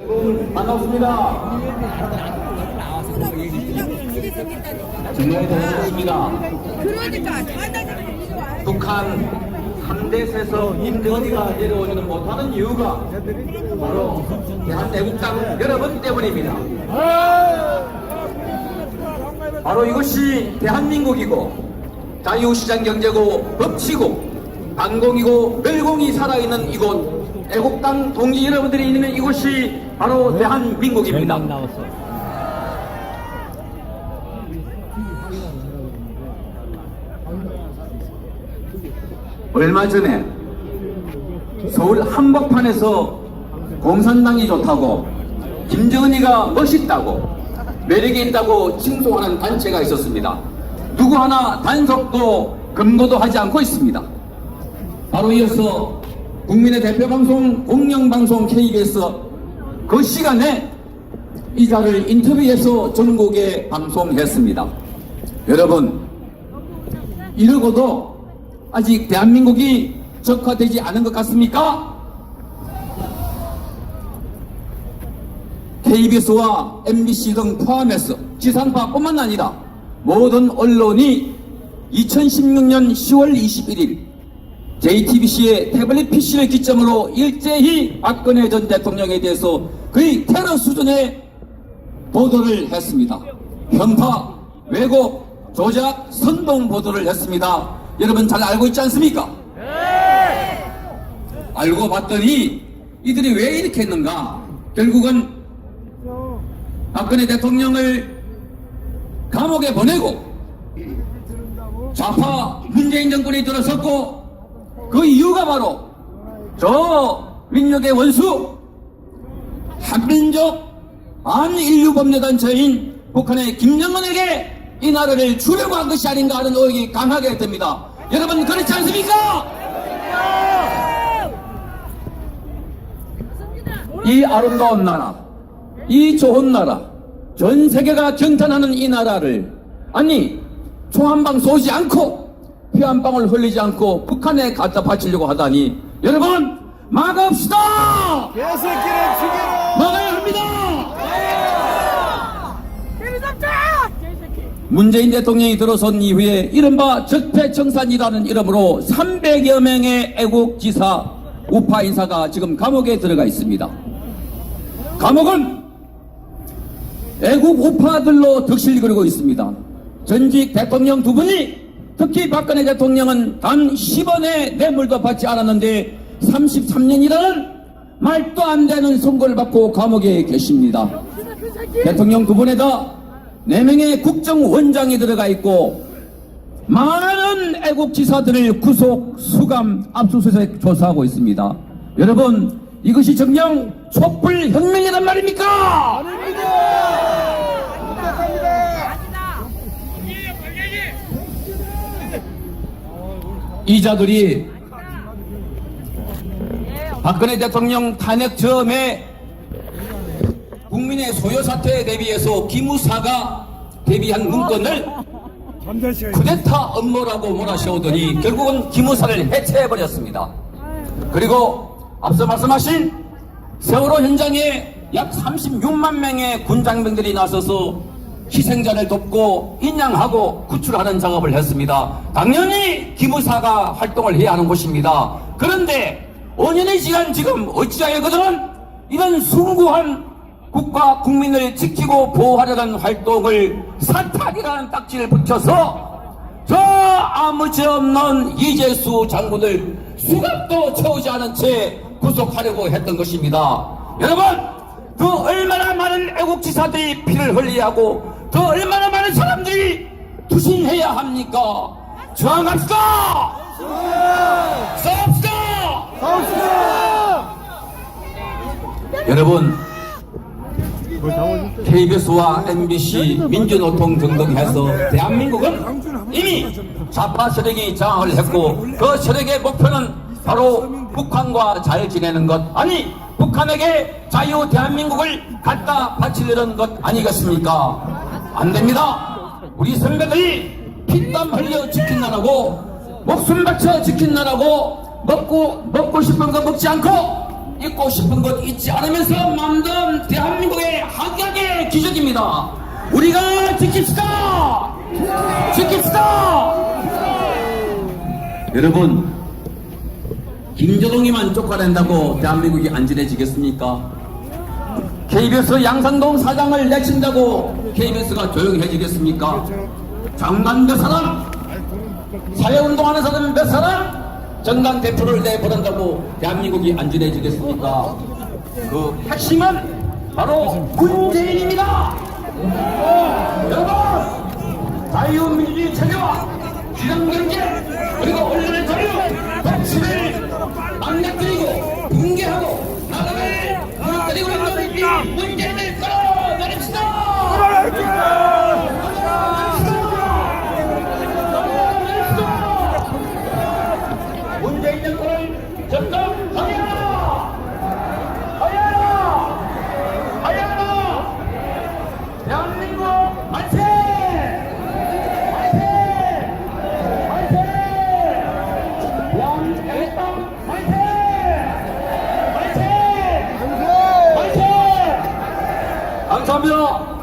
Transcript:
여러분 반갑습니다. 정말 반갑습니다. 그러니까 북한 함대에서 임대원이가 내려오지는 못하는 이유가 바로 대한애국당 여러분 때문입니다. 바로 이것이 대한민국이고 자유시장 경제고 법치고 반공이고 멸공이 살아있는 이곳 애국당 동지 여러분들이 있는 이곳이 바로 대한민국입니다. 얼마 전에 서울 한복판에서 공산당이 좋다고 김정은이가 멋있다고 매력이 있다고 칭송하는 단체가 있었습니다. 누구 하나 단속도 검거도 하지 않고 있습니다. 바로 이어서 국민의 대표 방송 공영방송 KBS 그 시간에 이 자를 인터뷰해서 전국에 방송했습니다. 여러분 이러고도 아직 대한민국이 적화되지 않은 것 같습니까? KBS와 MBC 등 포함해서 지상파뿐만 아니라 모든 언론이 2016년 10월 21일 JTBC의 태블릿 PC를 기점으로 일제히 박근혜 전 대통령에 대해서 거의 테러 수준의 보도를 했습니다. 편파, 왜곡, 조작, 선동 보도를 했습니다. 여러분 잘 알고 있지 않습니까? 알고 봤더니 이들이 왜 이렇게 했는가? 결국은 박근혜 대통령을 감옥에 보내고 좌파 문재인 정권이 들어섰고 그 이유가 바로 저 민족의 원수 한민족 반인류 범죄단체인 북한의 김정은에게 이 나라를 주려고 한 것이 아닌가 하는 의혹이 강하게 듭니다. 여러분 그렇지 않습니까? 이 아름다운 나라, 이 좋은 나라, 전 세계가 경탄하는 이 나라를 아니 총한방 쏘지 않고 피 한 방울 흘리지 않고 북한에 갖다 바치려고 하다니 여러분 막읍시다! 개새끼를 죽여라! 막아야 합니다! 재미없다! 문재인 대통령이 들어선 이후에 이른바 적폐청산이라는 이름으로 300여 명의 애국지사 우파 인사가 지금 감옥에 들어가 있습니다. 감옥은 애국 우파들로 득실 그리고 있습니다. 전직 대통령 두 분이 특히 박근혜 대통령은 단 10원의 뇌물도 받지 않았는데 33년이라는 말도 안 되는 선고를 받고 감옥에 계십니다. 대통령 두 분에다 네 명의 국정원장이 들어가 있고 많은 애국지사들을 구속, 수감, 압수수색 조사하고 있습니다. 여러분 이것이 정녕 촛불 혁명이란 말입니까? 이 자들이 박근혜 대통령 탄핵 전에 국민의 소요 사태에 대비해서 기무사가 대비한 문건을 쿠데타 업무라고 몰아세우더니 결국은 기무사를 해체해버렸습니다. 그리고 앞서 말씀하신 세월호 현장에 약 36만 명의 군장병들이 나서서 희생자를 돕고 인양하고 구출하는 작업을 했습니다. 당연히 기무사가 활동을 해야 하는 곳입니다. 그런데 5년이 지난 지금 어찌하여 그들은 이런 숭고한 국가 국민을 지키고 보호하려는 활동을 사탁이라는 딱지를 붙여서 저 아무 죄 없는 이재수 장군을 수갑도 채우지 않은 채 구속하려고 했던 것입니다. 여러분, 그 얼마나 많은 애국지사들이 피를 흘려야 하고 그 얼마나 많은 사람들이 투신해야 합니까? 저항합시다! 싸웁시다! 여러분, KBS와 MBC, 민주노총 등등 해서 대한민국은 이미 좌파 세력이 장악을 했고 그 세력의 목표는 바로 북한과 잘 지내는 것 아니 북한에게 자유 대한민국을 갖다 바치려는 것 아니겠습니까? 안 됩니다. 우리 선배들이 피땀 흘려 지킨 나라고 목숨 바쳐 지킨 나라고 먹고 먹고 싶은 거 먹지 않고 입고 싶은 것 잊지 않으면서 마음도 있습니다. 우리가 지킵시다! 지킵시다! 여러분, 김조동이만 쫓아낸다고 대한민국이 안전해지겠습니까? KBS 양산동 사장을 내친다고 KBS가 조용해지겠습니까? 장관 몇 사람? 사회운동하는 사람 몇 사람? 정당 대표를 내보낸다고 대한민국이 안전해지겠습니까? 그 핵심은 바로 문재인입니다! 여러분! 자유민주주의 체제와 지정경 있 要不